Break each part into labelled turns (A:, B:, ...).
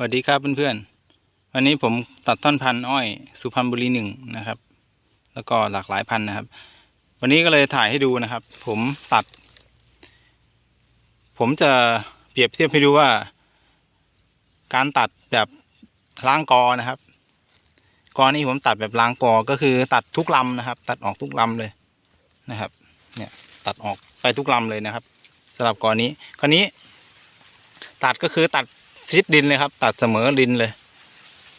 A: สวัสดีครับเพื่อนๆ วันนี้ผมตัดท่อนพันธุ์อ้อยสุพรรณบุรีหนึ่งนะครับ แล้วก็หลากหลายพันธุ์นะครับ วันนี้ก็เลยถ่ายให้ดูนะครับ ผมตัด ผมจะเปรียบเทียบให้ดูว่า การตัดแบบล้างกอนะครับกอนี้ผมตัดแบบล้างกอก็คือตัดทุกลำนะครับ ตัดออกทุกลำเลยนะครับ เนี่ยตัดออกไปทุกลำเลยนะครับสำหรับกอนี้กอนี้ ตัดก็คือตัด ชิดดินเลยครับ ตัดเสมอดินเลย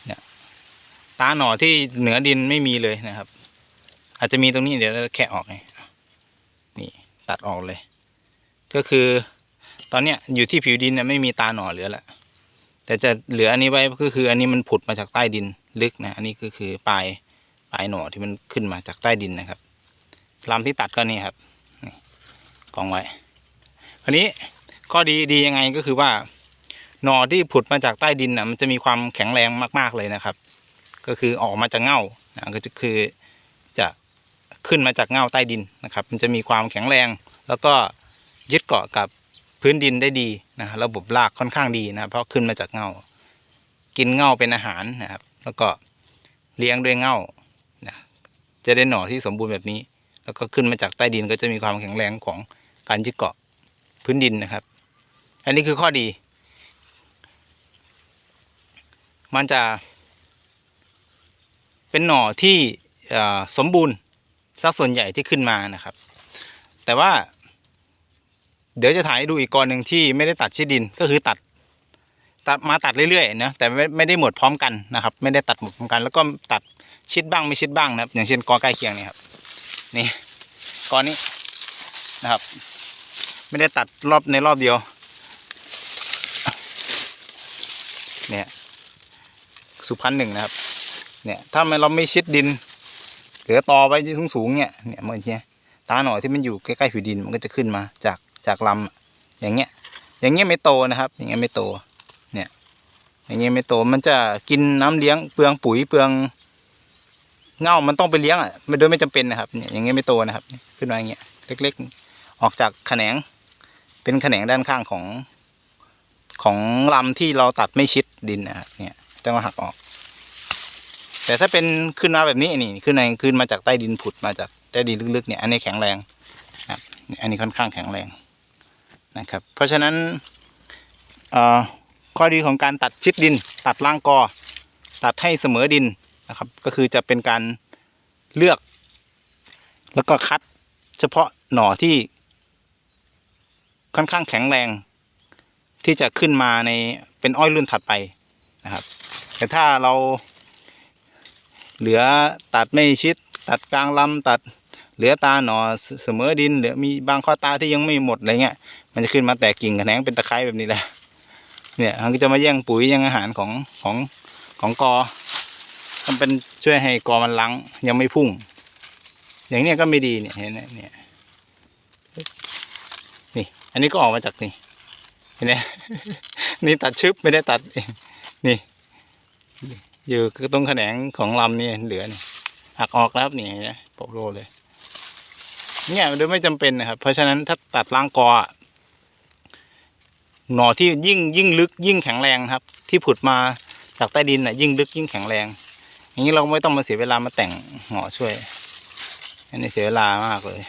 A: เนี่ยตาหน่อที่เหนือดินไม่มีเลยนะครับ อาจจะมีตรงนี้เดี๋ยวเราแคะออกไงนี่ตัดออกเลย ก็คือ ตอนเนี้ยอยู่ที่ผิวดินเนี่ยไม่มีตาหน่อเหลือละแต่จะเหลืออันนี้ไว้ก็คือ อันนี้มันผุดมาจากใต้ดินลึกนะอันนี้ก็คือปลายปลายหน่อที่มันขึ้นมาจากใต้ดินนะครับลำที่ตัดก็นี่ครับกองไว้คราวนี้ข้อดีดียังไงก็คือว่า หน่อที่ผุดมาจากใต้ดินนะมันจะมีความแข็งแรงมากๆเลยนะครับ ก็คือออกมาจากเง่านะก็จะคือจะขึ้นมาจากเง่าใต้ดินนะครับ มันจะมีความแข็งแรง แล้วก็ยึดเกาะกับพื้นดินได้ดีนะระบบรากค่อนข้างดีนะเพราะขึ้นมาจากเง่ากินเง่าเป็นอาหารนะครับ แล้วก็เลี้ยงด้วยเง่านะจะได้หน่อที่สมบูรณ์แบบนี้ แล้วก็ขึ้นมาจากใต้ดินก็จะมีความแข็งแรงของการยึดเกาะพื้นดินนะครับ อันนี้คือข้อดี มันจะ เป็นหน่อที่สมบูรณ์สักส่วนใหญ่ที่ขึ้นมานะครับ แต่ว่า เดี๋ยวจะถ่ายให้ดูอีกกรหนึ่งที่ไม่ได้ตัดชิดดินก็คือตัดตัดมาตัดเรื่อยๆนะแต่ไม่ไม่ได้หมดพร้อมกันนะครับ ไม่ได้ตัดหมดพร้อมกัน แล้วก็ตัดชิดบ้างไม่ชิดบ้างนะครับ อย่างเช่นกอใกล้เคียงนี่ครับนี่กอนี้นะครับ ไม่ได้ตัดรอบในรอบเดียวเนี่ย สุพรรณหนึ่งนะครับ เนี่ยถ้ามันเราไม่ชิดดิน เหลือตอไว้ที่สูงๆเนี่ยเนี่ยเมันเนี้ยตาหน่อยที่มันอยู่ใกล้ๆผิวดินมันก็จะขึ้นมาจากจากลำอย่างเงี้ย อย่างเงี้ยไม่โตนะครับ อย่างเงี้ยไม่โตเนี่ยอย่างเงี้ยไม่โตมันจะกินน้ำเลี้ยงเปลืองปุ๋ยเปลืองเง่ามันต้องไปเลี้ยงอะไม่โดยไม่จำเป็นนะครับเนี่ยอย่างเงี้ยไม่โตนะครับ ขึ้นมาอย่างเงี้ยเล็ก ๆ ออกจากแขนง เป็นแขนงด้านข้างของของลำที่เราตัดไม่ชิดดินนะครับเนี่ย ต้องเอาหักออก แต่ถ้าเป็นขึ้นมาแบบนี้นี่ขึ้นในขึ้นมาจากใต้ดินผุดมาจากใต้ดินลึกๆเนี่ยอันนี้แข็งแรงครับอันนี้ค่อนข้างแข็งแรงนะครับ เพราะฉะนั้นข้อดีของการตัดชิดดิน ตัดล่างกอ ตัดให้เสมอดินนะครับ ก็คือจะเป็นการเลือก แล้วก็คัดเฉพาะหน่อที่ ค่อนข้างแข็งแรง ที่จะขึ้นมาในเป็นอ้อยรุ่นถัดไปนะครับ แต่ถ้าเราเหลือตัดไม่ชิด ตัดกลางลำตัดเหลือตาหนอเสมอดินเหลือมีบางข้อตาที่ยังไม่หมดอะไรเงี้ย มันจะขึ้นมาแตกกิ่งแขนงเป็นตะไคร้แบบนี้แหละเนี่ยมันก็จะมาแย่งปุ๋ยแย่งอาหารของของของกอมันเป็นช่วยให้กอมันลังยังไม่พุ่ง อย่างเนี้ยก็ไม่ดีเนี่ยเห็นไหมเนี่ยนี่ อันนี้ก็ออกมาจากนี่เห็นไหมนี่ตัดชึบไม่ได้ตัดนี่ อยู่ตรงแขนงของลำนี่เหลือนี่หักออกแล้วครับนี่นไหมโปะโลเลย เนี่ยโดยไม่จำเป็นนะครับ เพราะฉะนั้นถ้าตัดล้างกอหน่อที่ยิ่งยิ่งลึกยิ่งแข็งแรงครับ ที่ผุดมาจากใต้ดินน่ะยิ่งลึกยิ่งแข็งแรง อย่างนี้เราไม่ต้องมาเสียเวลามาแต่งหน่อช่วย อันนี้เสียเวลามากเลย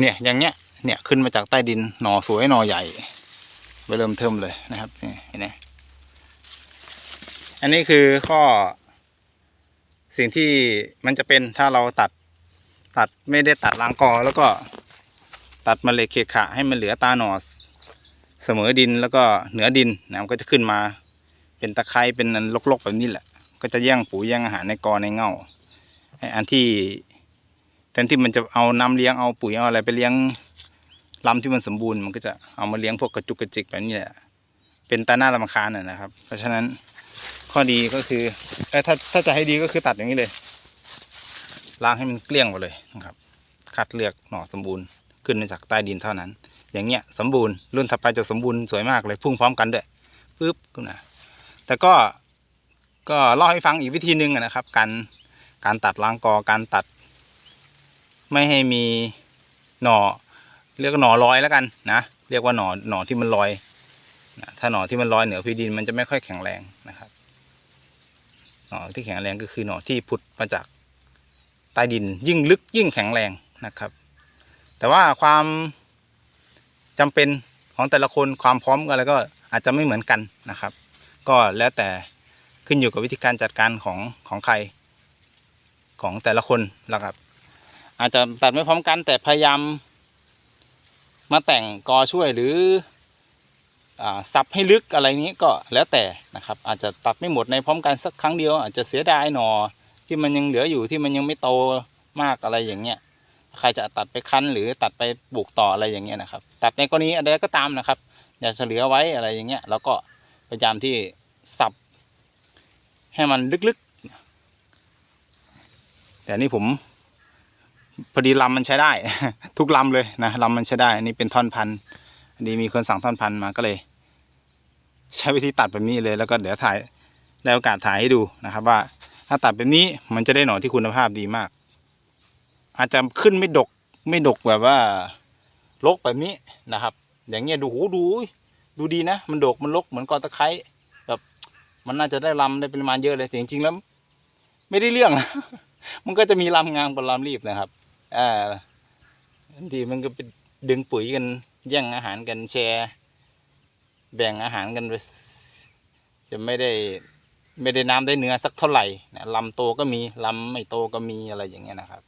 A: เนี่ยอย่างเงี้ยเนี่ยขึ้นมาจากใต้ดินหน่อสวยหน่อใหญ่ ไปเริ่มเทิมเลยนะครับนี่เห็นไหมอันนี้คือข้อ สิ่งที่มันจะเป็นถ้าเราตัดตัดไม่ได้ตัดรางกอ แล้วก็ตัดมาเลยเคขะให้มันเหลือตาหน่อเสมอดินแล้วก็เหนือดินนะมันก็จะขึ้นมา เป็นตะไคร้เป็นอันลกๆแบบนี้แหละ ก็จะแย่งปุ๋ยแย่งอาหารในกอในเงาไอ้อันที่แทนที่มันจะเอาน้ำเลี้ยงเอาปุ๋ยเอาอะไรไปเลี้ยง ลำที่มันสมบูรณ์มันก็จะเอามาเลี้ยงพวกกระจุกกระจิกแบบนี้แหละ เป็นตาหน้าลำคาญน่ะนะครับ เพราะฉะนั้นข้อดีก็คือถ้าถ้าจะให้ดีก็คือตัดอย่างนี้เลย ล้างให้มันเกลี้ยงไปเลยนะครับ คัดเลือกหน่อสมบูรณ์ขึ้นมาจากใต้ดินเท่านั้น อย่างเงี้ยสมบูรณ์รุ่นถัดไปจะสมบูรณ์สวยมากเลยพุ่งพร้อมกันด้วยปึ๊บขึ้นมาแต่ก็ก็เล่าให้ฟังอีกวิธีหนึ่งนะครับ การการตัดล้างกอการตัด ไม่ให้มีหน่อ เรียกว่าหน่อลอยแล้วกันนะเรียกว่าหน่อหน่อที่มันลอยนะถ้าหน่อที่มันลอยเหนือพื้นดินมันจะไม่ค่อยแข็งแรงนะครับหน่อที่แข็งแรงก็คือหน่อที่ผุดมาจากใต้ดินยิ่งลึกยิ่งแข็งแรงนะครับ แต่ว่าความจำเป็นของแต่ละคนความพร้อมอะไรก็อาจจะไม่เหมือนกันนะครับ ก็แล้วแต่ขึ้นอยู่กับวิธีการจัดการของของใครของแต่ละคนแล้วครับ อาจจะตัดไม่พร้อมกันแต่พยายาม มาแต่งกอช่วยหรืออาสับให้ลึกอะไรนี้ก็แล้วแต่นะครับ อาจจะตัดไม่หมดในพร้อมกันสักครั้งเดียว อาจจะเสียดายหนอที่มันยังเหลืออยู่ที่มันยังไม่โตมากอะไรอย่างเงี้ยใครจะตัดไปคั้นหรือตัดไปปลูกต่ออะไรอย่างเงี้ยนะครับ ตัดในกรณีอะไรก็ตามนะครับ อย่าเฉลือไว้อะไรอย่างเงี้ยแล้วก็พยายามที่สับให้มันลึกๆ แต่นี่ผม พอดีลำมันใช้ได้ ทุกลำเลยนะลำมันใช้ได้ อันนี้เป็นท่อนพันอันนี้มีคนสั่งท่อนพันมาก็เลย ใช้วิธีตัดแบบนี้เลยแล้วก็เดี๋ยวถ่ายแล้วโอกาสถ่ายให้ดูนะครับ ว่า ถ้าตัดแบบนี้มันจะได้หน่อที่คุณภาพดีมาก อาจจะขึ้นไม่ดกไม่ดกแบบว่าลกแบบนี้นะครับ อย่างเงี้ยดูหูดูดูดีนะ มันดกมันลกเหมือนกอตะไคร้แบบมันน่าจะได้ลำได้ปริมาณเยอะเลยแต่จริงๆแล้ว ไม่ได้เรื่องนะมันก็จะมีลำงามกับลำรีบนะครับ อ่าบางทีมันก็ไปดึงปุ๋ยกันแย่งอาหารกันแชร์ แบ่งอาหารกัน จะไม่ได้ไม่ได้น้ำได้เนื้อสักเท่าไหร่นะลำโตก็มีลำไม่โตก็มีอะไรอย่างเงี้ยนะครับ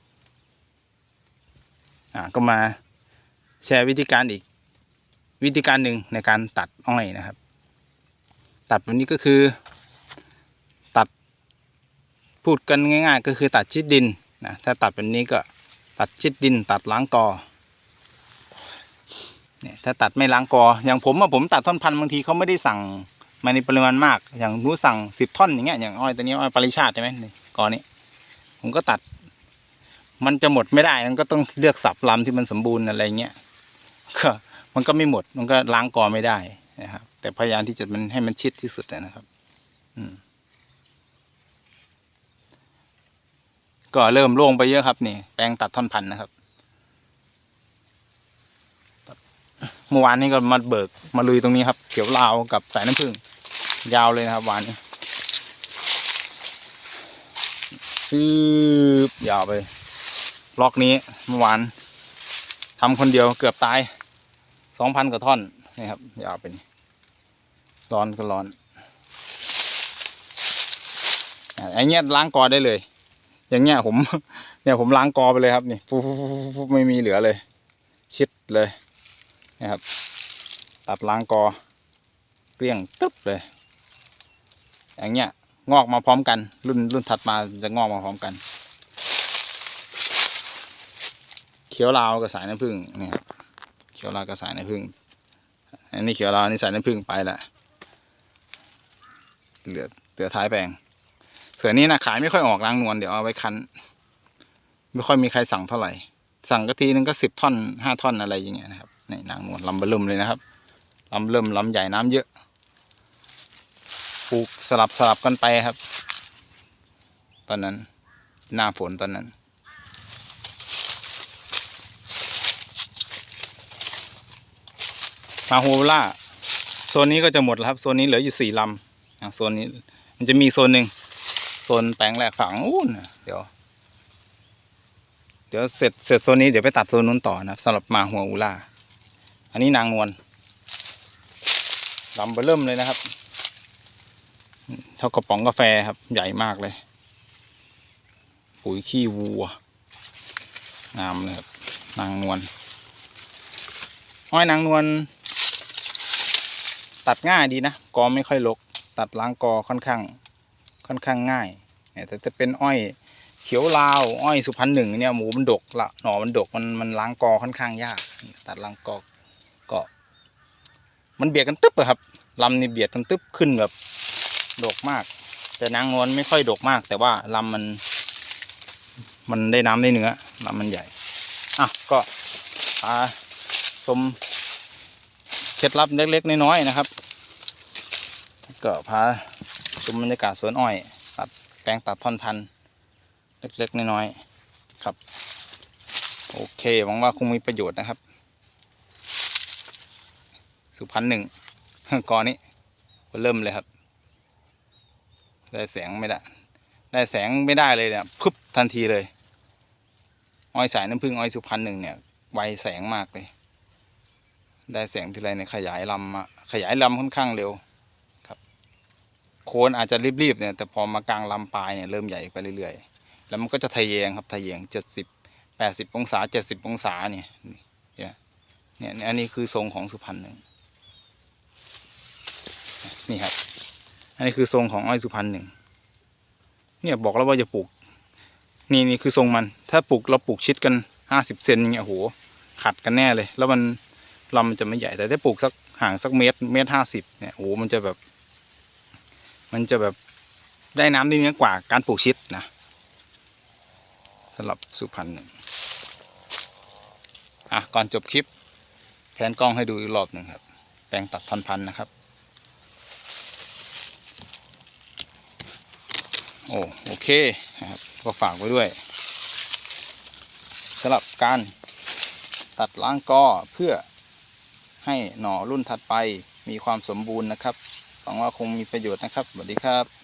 A: อ่าก็มาแชร์วิธีการอีกวิธีการหนึ่งในการตัดอ้อยนะครับ ตัดแบบนี้ก็คือ ตัดพูดกันง่าย ๆ ก็คือตัดชิดดินนะถ้าตัดแบบนี้ก็ ตัดชิดดินตัดล้างกอเนี่ยถ้าตัดไม่ล้างกอ อย่างผมอะผมตัดท่อนพันธุ์บางทีเขาไม่ได้สั่งมาในปริมาณมาก อย่างนู้สั่งสิบท่อนอย่างเงี้ยอย่างอ้อยตัวนี้อ้อยปริชาติใช่ไหมกอนี้ผมก็ตัด มันจะหมดไม่ได้มันก็ต้องเลือกสับลำที่มันสมบูรณ์อะไรเงี้ยก็มันก็ไม่หมดมันก็ล้างกอไม่ได้นะครับแต่พยายามที่จะมันให้มันชิดที่สุดนะครับ อืม ก็เริ่มโล่งไปเยอะครับนี่แปลงตัดท่อนพันธุ์นะครับเมื่อวานนี้ก็มาเบิกมาลุยตรงนี้ครับ เขียวลาวกับสายน้ำผึ้งยาวเลยนะครับวานนี้ซื้อยาวไปล็อกนี้เมื่อวานทำคนเดียวเกือบตายสองพันกว่าท่อนนี่ครับยาวเป็นร้อนก็ร้อนอะไอ้เงี้ยล้างกอได้เลย อย่างเงี้ยผม เนี่ยผมล้างกอไปเลยครับนี่ฟุบฟุบฟุบฟุบฟุบไม่มีเหลือเลย ชิดเลยนะครับ ตัดล้างกอเกลี้ยงตึ๊บเลย อย่างเงี้ยงอกมาพร้อมกัน รุ่นรุ่นถัดมาจะงอกมาพร้อมกัน เขียวลาวกับสายน้ำผึ้งเนี่ยครับเขียวลาวกับสายน้ำผึ้งอันนี้เขียวลาวอันนี่สายน้ำผึ้งไปละเหลือเหลือท้ายแปลง สือนี้นะขายไม่ค่อยออกล้างนวลเดี๋ยวเอาไว้คั้น ไม่ค่อยมีใครสั่งเท่าไหร่ สั่งก็ทีนึงก็สิบท่อนห้าท่อนอะไรอย่างเงี้ยนะครับนี่นางนวลลำบะเริ่มเลยนะครับลำเริ่มลำใหญ่น้ำเยอะปลูกสลับสลับกันไปครับ ตอนนั้นหน้าฝนตอนนั้นมาโฮล่าโซนนี้ก็จะหมดแล้วครับ โซนนี้เหลืออยู่สี่ลำโซนนี้มันจะมีโซนหนึ่ง โซนแปลงแรกฝั่งอู้นะเดี๋ยว เดี๋ยวเสร็จเสร็จโซนนี้เดี๋ยวไปตัดโซนนู้นต่อนะสำหรับมาหัวอูล่าอันนี้นางนวลลำเบอเริ่มเลยนะครับ เท่ากระป๋องกาแฟครับ ใหญ่มากเลย ปุ๋ยขี้วัว งามเลยครับ นางนวลอ้อยนางนวลตัดง่ายดีนะ กอไม่ค่อยรกตัดล้างกอค่อนข้าง ค่อนข้างง่ายแต่จะเป็นอ้อยเขียวลาวอ้อยสุพรรณหนึ่งเนี่ยหมูมันดกละหน่อมันดกมันมันล้างกอค่อนข้างยาก ตัดล้างกอก็ มันเบียดกันตึ๊บอะครับลำนี่เบียดกันตึ๊บขึ้นแบบดกมาก แต่นางนวลไม่ค่อยดกมาก แต่ว่าลำมัน มันได้น้ำได้เนื้อลำมันใหญ่อะก็พาชมเคล็ดลับเล็กๆน้อยๆนะครับ ก็พา ชมบรรยากาศสวนอ้อยตัดแปลงตัดท่อนพันธุ์เล็กๆน้อยๆครับ โอเคหวังว่าคงมีประโยชน์นะครับ สุพรรณหนึ่งกอนี้เริ่มเลยครับ ได้แสงไม่ได้ ได้แสงไม่ได้เลยเนี่ยพึบทันทีเลย อ้อยสายน้ำผึ้งอ้อยสุพรรณหนึ่งเนี่ยไวแสงมากเลย ได้แสงทีไรเนี่ยขยายลำขยายลำค่อนข้างเร็ว คนอาจจะรีบๆเนี่ยแต่พอมากลางลำปลายเนี่ยเริ่มใหญ่ไปเรื่อยๆ แล้วมันก็จะทะแยงครับทะแยงเจ็ดสิบแปดสิบองศาเจ็ดสิบองศาเนี่ยเนี่ยเนี่ยอันนี้คือทรงของสุพรรณหนึ่งนี่ครับ อันนี้คือทรงของอ้อยสุพรรณหนึ่งเนี่ยบอกแล้วว่าจะปลูก นี่นี่คือทรงมัน ถ้าปลูกเราปลูกชิดกันห้าสิบเซนเนี่ยโอ้โหขัดกันแน่เลย แล้วมันลำมันจะไม่ใหญ่แต่ถ้าปลูกสักห่างสักเมตรเมตรห้าสิบเนี่ยโอ้โหมันจะแบบ มันจะแบบได้น้ำได้เนื้อกว่าการปลูกชิดนะสำหรับสุพรรณอะก่อนจบคลิปแผนกล้องให้ดูอีกรอบหนึ่งครับ แปลงตัดพันๆนะครับ โอ้โอเคนะครับก็ฝากไว้ด้วยสำหรับการตัดล้างกอเพื่อให้หน่อรุ่นถัดไปมีความสมบูรณ์นะครับ หวังว่าคงมีประโยชน์นะครับสวัสดีครับ